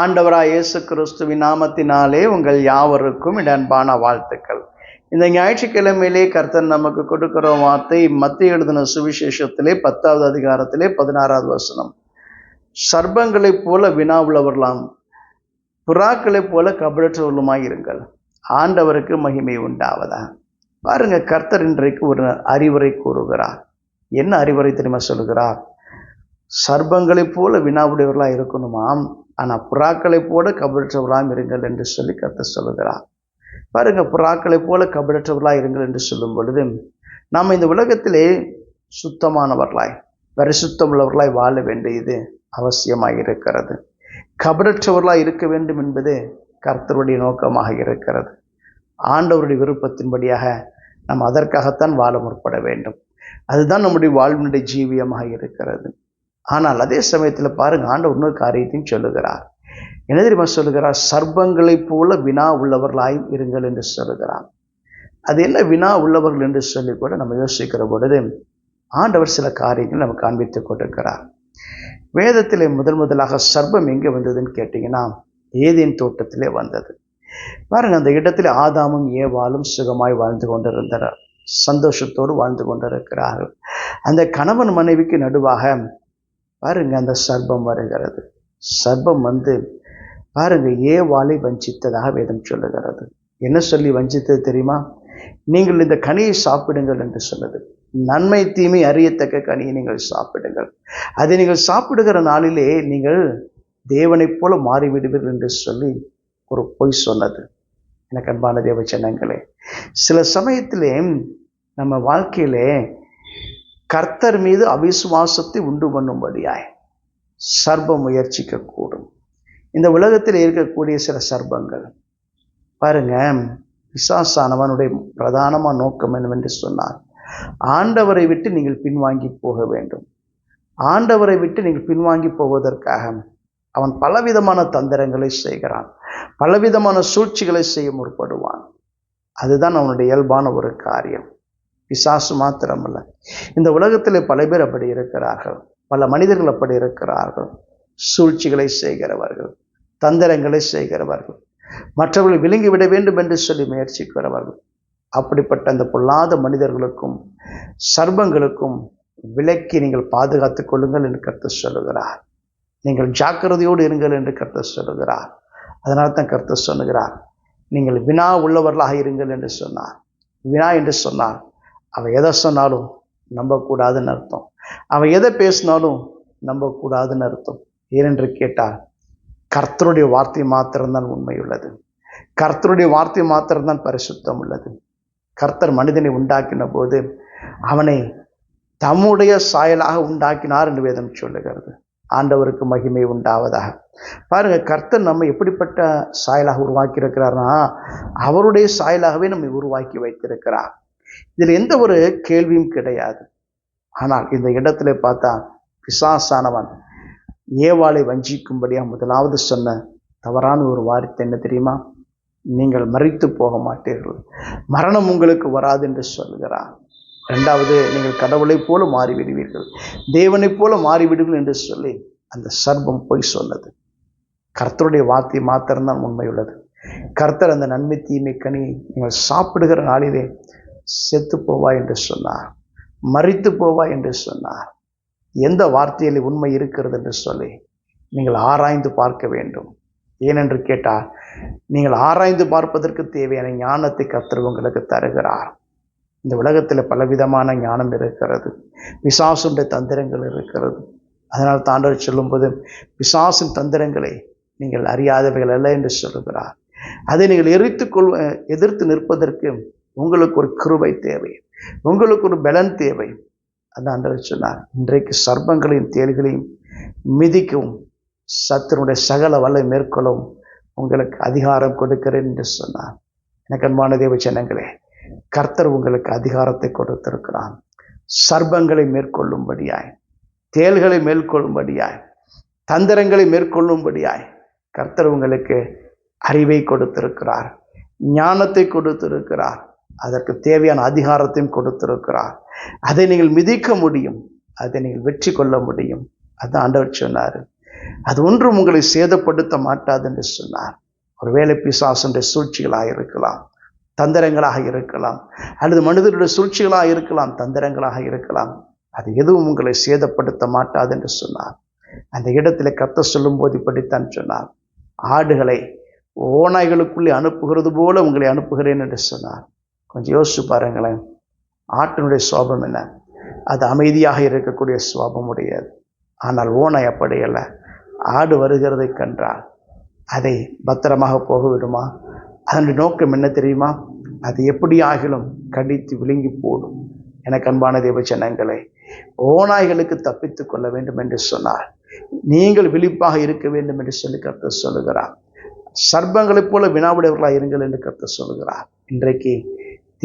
ஆண்டவராக இயேசு கிறிஸ்துவின் நாமத்தினாலே உங்கள் யாவருக்கும் இடன்பான வாழ்த்துக்கள். இந்த ஞாயிற்றுக்கிழமையிலே கர்த்தர் நமக்கு கொடுக்கிற வார்த்தை மத்திய எழுதின சுவிசேஷத்திலே பத்தாவது அதிகாரத்திலே பதினாறாவது வசனம். சர்ப்பங்களைப் போல வினா உள்ளவர்களாம் புறாக்களைப் போல கபடற்றவர்களுமாய் இருங்கள். ஆண்டவருக்கு மகிமை உண்டாவதா? பாருங்க கர்த்தர் இன்றைக்கு ஒரு அறிவுரை கூறுகிறார். என்ன அறிவுரை தெரியுமா சொல்கிறார் சர்ப்பங்களைப் போல வினாவுடையவர்களாக இருக்கணுமாம். ஆனால் புறாக்களைப் போல கபடற்றவர்களாம் இருங்கள் என்று சொல்லி கர்த்தர் சொல்லுகிறார். பாருங்க புறாக்களைப் போல கபடற்றவர்களாக இருங்கள் என்று சொல்லும் பொழுது நாம் இந்த உலகத்திலே சுத்தமானவர்களாய் பரிசுத்தம் உள்ளவர்களாய் வாழ வேண்டியது அவசியமாக இருக்கிறது. கபடற்றவர்களாக இருக்க வேண்டும் என்பது கர்த்தருடைய நோக்கமாக இருக்கிறது. ஆண்டவருடைய விருப்பத்தின்படியாக நாம் அதற்காகத்தான் வாழ முற்பட வேண்டும். அதுதான் நம்முடைய வாழ்வினுடைய ஜீவியமாக இருக்கிறது. ஆனால் அதே சமயத்தில் பாருங்க ஆண்டவர் இன்னொரு காரியத்தையும் சொல்லுகிறார். என்ன தெரியுமா சொல்லுகிறார்? சர்ப்பங்களைப் போல வினா உள்ளவர்களாயும் இருங்கள் என்று சொல்லுகிறார். அது என்ன வினா உள்ளவர்கள் என்று சொல்லி கூட நம்ம யோசிக்கிற பொழுது ஆண்டவர் சில காரியங்கள் நமக்கு காண்பித்து கொண்டிருக்கிறார். வேதத்திலே முதல் முதலாக சர்ப்பம் எங்கே வந்ததுன்னு கேட்டிங்கன்னா ஏதேன் தோட்டத்திலே வந்தது. பாருங்க அந்த இடத்துல ஆதாமும் ஏவாலும் சுகமாய் வாழ்ந்து கொண்டிருந்தனர். சந்தோஷத்தோடு வாழ்ந்து கொண்டிருக்கிறார்கள். அந்த கணவன் மனைவிக்கு நடுவாக பாருங்க அந்த சர்ப்பம் வருகிறது. சர்ப்பம் வந்து பாருங்க ஏவாளை வஞ்சித்ததாக வேதம் சொல்லுகிறது. என்ன சொல்லி வஞ்சித்தது தெரியுமா? நீங்கள் இந்த கனியை சாப்பிடுங்கள் என்று சொன்னது நன்மை தீமை அறியத்தக்க கனியை நீங்கள் சாப்பிடுங்கள். அதை நீங்கள் சாப்பிடுகிற நாளிலே நீங்கள் தேவனைப் போல மாறிவிடுவீர்கள் என்று சொல்லி ஒரு பொய் சொன்னது. எனக்கு அன்பான தேவ ஜனங்களே சில சமயத்திலே நம்ம வாழ்க்கையிலே கர்த்தர் மீது அவிசுவாசத்தை உண்டு பண்ணும்படியாய் சர்பம் முயற்சிக்கக்கூடும். இந்த உலகத்தில் இருக்கக்கூடிய சில சர்பங்கள் பாருங்க விசாசானவனுடைய பிரதானமான நோக்கம் என்னவென்று சொன்னார் ஆண்டவரை விட்டு நீங்கள் பின்வாங்கி போக வேண்டும். ஆண்டவரை விட்டு நீங்கள் பின்வாங்கி போவதற்காக அவன் பலவிதமான தந்திரங்களை செய்கிறான் பலவிதமான சூழ்ச்சிகளை செய்ய முற்படுவான். அதுதான் அவனுடைய இயல்பான ஒரு காரியம். பிசாசு மாத்திரமல்ல. இந்த உலகத்தில் பல பேர் அப்படி இருக்கிறார்கள். பல மனிதர்கள் அப்படி இருக்கிறார்கள். சூழ்ச்சிகளை செய்கிறவர்கள் தந்திரங்களை செய்கிறவர்கள் மற்றவர்களை விழுங்கி விட வேண்டும் என்று சொல்லி முயற்சிக்கிறவர்கள். அப்படிப்பட்ட அந்த பொல்லாத மனிதர்களுக்கும் சர்பங்களுக்கும் விலக்கி நீங்கள் பாதுகாத்துக் கொள்ளுங்கள் என்று கருத்து சொல்லுகிறார். நீங்கள் ஜாக்கிரதையோடு இருங்கள் என்று கருத்து சொல்லுகிறார். அதனால தான் கருத்து சொல்லுகிறார் நீங்கள் வினா உள்ளவர்களாக இருங்கள் என்று சொன்னார். வினா என்று சொன்னார். அவன் எதை சொன்னாலும் நம்பக்கூடாதுன்னு அர்த்தம். அவன் எதை பேசினாலும் நம்பக்கூடாதுன்னு அர்த்தம். ஏனென்று கேட்டால் கர்த்தருடைய வார்த்தை மாத்திரம்தான் உண்மை உள்ளது கர்த்தருடைய வார்த்தை மாத்திரம்தான் பரிசுத்தம் உள்ளது. கர்த்தர் மனிதனை உண்டாக்கின போது அவனை தம்முடைய சாயலாக உண்டாக்கினார் என்று வேதம் சொல்லுகிறது. ஆண்டவருக்கு மகிமை உண்டாவதாக. பாருங்க கர்த்தர் நம்ம எப்படிப்பட்ட சாயலாக உருவாக்கி இருக்கிறார்னா அவருடைய சாயலாகவே நம்மை உருவாக்கி வைத்திருக்கிறார். இதில் எந்த ஒரு கேள்வியும் கிடையாது. ஆனால் இந்த இடத்துல பார்த்தா பிசாசானவன் ஏவாளை வஞ்சிக்கும்படியாக முதலாவது சொன்ன தவறான ஒரு வார்த்தை என்ன தெரியுமா? நீங்கள் மறித்து போக மாட்டீர்கள். மரணம் உங்களுக்கு வராது என்று சொல்கிறார். ரெண்டாவது நீங்கள் கடவுளைப் போல மாறிவிடுவீர்கள். தேவனைப் போல மாறிவிடுவீர்கள் என்று சொல்லி அந்த சர்பம் பொய் சொன்னது. கர்த்தருடைய வார்த்தை மாத்திரம்தான் உண்மை உள்ளது கர்த்தர் அந்த நன்மை தீமை கனி நீங்கள் சாப்பிடுகிற நாளிலே செத்து போவா என்று சொன்னார். மறித்து போவா என்று சொன்னார். எந்த வார்த்தையில் உண்மை இருக்கிறது என்று சொல்லி நீங்கள் ஆராய்ந்து பார்க்க வேண்டும். ஏனென்று கேட்டால் நீங்கள் ஆராய்ந்து பார்ப்பதற்கு தேவையான ஞானத்தை கத்தர் உங்களுக்கு தருகிறார். இந்த உலகத்தில் பலவிதமான ஞானம் இருக்கிறது. பிசாசுடைய தந்திரங்கள் இருக்கிறது. அதனால் தாண்டவர் சொல்லும்போது பிசாசின் தந்திரங்களை நீங்கள் அறியாதவைகள் அல்ல என்று சொல்லுகிறார். அதை நீங்கள் எரித்து கொள் எதிர்த்து நிற்பதற்கு உங்களுக்கு ஒரு கிருபை தேவை. உங்களுக்கு ஒரு பலன் தேவை. அதான் ஆண்டவர் சொன்னார் இன்றைக்கு சர்ப்பங்களையும் தேல்களையும் மிதிக்கவும் சத்தினுடைய சகல வல்லை மேற்கொள்ளவும் உங்களுக்கு அதிகாரம் கொடுக்கிறேன் என்று சொன்னார். எனக்கு அன்பான தேவ ஜனங்களே கர்த்தர் உங்களுக்கு அதிகாரத்தை கொடுத்திருக்கிறான் சர்ப்பங்களை மேற்கொள்ளும்படியாய் தேல்களை மேற்கொள்ளும்படியாய் தந்திரங்களை மேற்கொள்ளும்படியாய் கர்த்தர் உங்களுக்கு அறிவை கொடுத்திருக்கிறார் ஞானத்தை கொடுத்திருக்கிறார். அதற்கு தேவையான அதிகாரத்தையும் கொடுத்திருக்கிறார். அதை நீங்கள் மிதிக்க முடியும். அதை நீங்கள் வெற்றி கொள்ள முடியும். அதான் ஆண்டவர் சொன்னார். அது ஒன்றும் உங்களை சேதப்படுத்த மாட்டாது என்று சொன்னார். ஒருவேளை பிசாசுடைய சூழ்ச்சிகளாக இருக்கலாம். தந்திரங்களாக இருக்கலாம். அல்லது மனிதனுடைய சூழ்ச்சிகளாக இருக்கலாம். தந்திரங்களாக இருக்கலாம். அது எதுவும் உங்களை சேதப்படுத்த மாட்டாது என்று சொன்னார். அந்த இடத்துல கத்த சொல்லும்போது இப்படித்தான் சொன்னார். ஆடுகளை ஓநாய்களுக்குள்ளே அனுப்புகிறது போல உங்களை அனுப்புகிறேன் என்று சொன்னார். கொஞ்சம் யோசிச்சு பாருங்களேன். ஆட்டினுடைய சுவாபம் என்ன? அது அமைதியாக இருக்கக்கூடிய சுவாபம் உடையது ஆனால் ஓனை அப்படி அல்ல. ஆடு வருகிறதை கண்டால் அதை பத்திரமாக போக விடுமா அதனுடைய நோக்கம் என்ன தெரியுமா? அது எப்படி ஆகிலும் கடித்து விழுங்கி போடும். எனக்கு அன்பான ஜனங்களை ஓநாய்களுக்கு தப்பித்து கொள்ள வேண்டும் என்று சொன்னார் நீங்கள் விழிப்பாக இருக்க வேண்டும் என்று சொல்லி கருத்து சொல்லுகிறார். சர்ப்பங்களைப் போல வினாவுடையவர்களாக இருங்கள் என்று கருத்து சொல்லுகிறார். இன்றைக்கு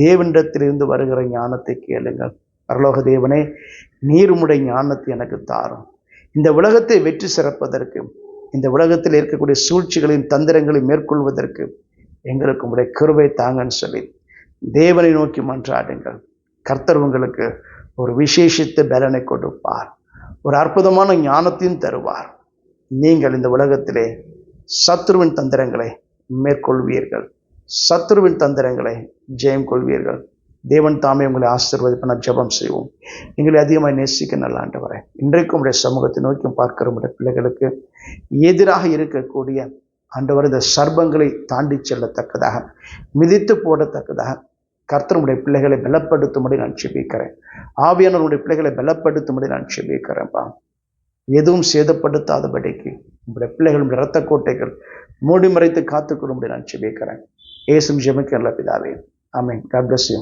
தேவனிடத்திலிருந்து வருகிற ஞானத்தை கேளுங்கள். பரலோக தேவனே நீருமுடைய ஞானத்தை எனக்கு தாரும். இந்த உலகத்தை வெற்றி சிறப்பதற்கு இந்த உலகத்தில் இருக்கக்கூடிய சூழ்ச்சிகளின் தந்திரங்களை மேற்கொள்வதற்கு எங்களுக்கு உங்களுடைய கிருபை தாங்கன்னு சொல்லி தேவனை நோக்கி மன்றாடுங்கள். கர்த்தர் உங்களுக்கு ஒரு விசேஷித்த பலனை கொடுப்பார். ஒரு அற்புதமான ஞானத்தையும் தருவார். நீங்கள் இந்த உலகத்திலே சத்ருவின் தந்திரங்களை மேற்கொள்வீர்கள். சத்ருவின் தந்திரங்களை ஜெயம் கொள்வீர்கள். தேவன் தாமே உங்களை ஆசீர்வதிப்ப நான் ஜெபம் செய்வோம். எங்களை அதிகமாக நேசிக்க நல்ல வரேன் இன்றைக்கும் உடைய சமூகத்தை நோக்கி பார்க்கிற உடைய பிள்ளைகளுக்கு எதிராக இருக்கக்கூடிய ஆண்டவர் இந்த சர்பங்களை தாண்டி செல்லத்தக்கதாக மிதித்து போடத்தக்கதாக கர்த்தனுடைய பிள்ளைகளை பலப்படுத்தும்படி நான் செபிக்கிறேன் ஆவியானவருடைய பிள்ளைகளை பலப்படுத்தும்படி நான் செபிக்கிறேன்ப்பா எதுவும் சேதப்படுத்தாதபடிக்கு உங்களுடைய பிள்ளைகளுடைய இரத்த கோட்டைகள் மூடி மறைத்து காத்துக்கொள்ளும்படி நான் செபிக்கிறேன் യേശു ക്ഷമിക്കാനുള്ള പിതാവേ ആമേൻ ഗാഡ് ബ്ലസ് യു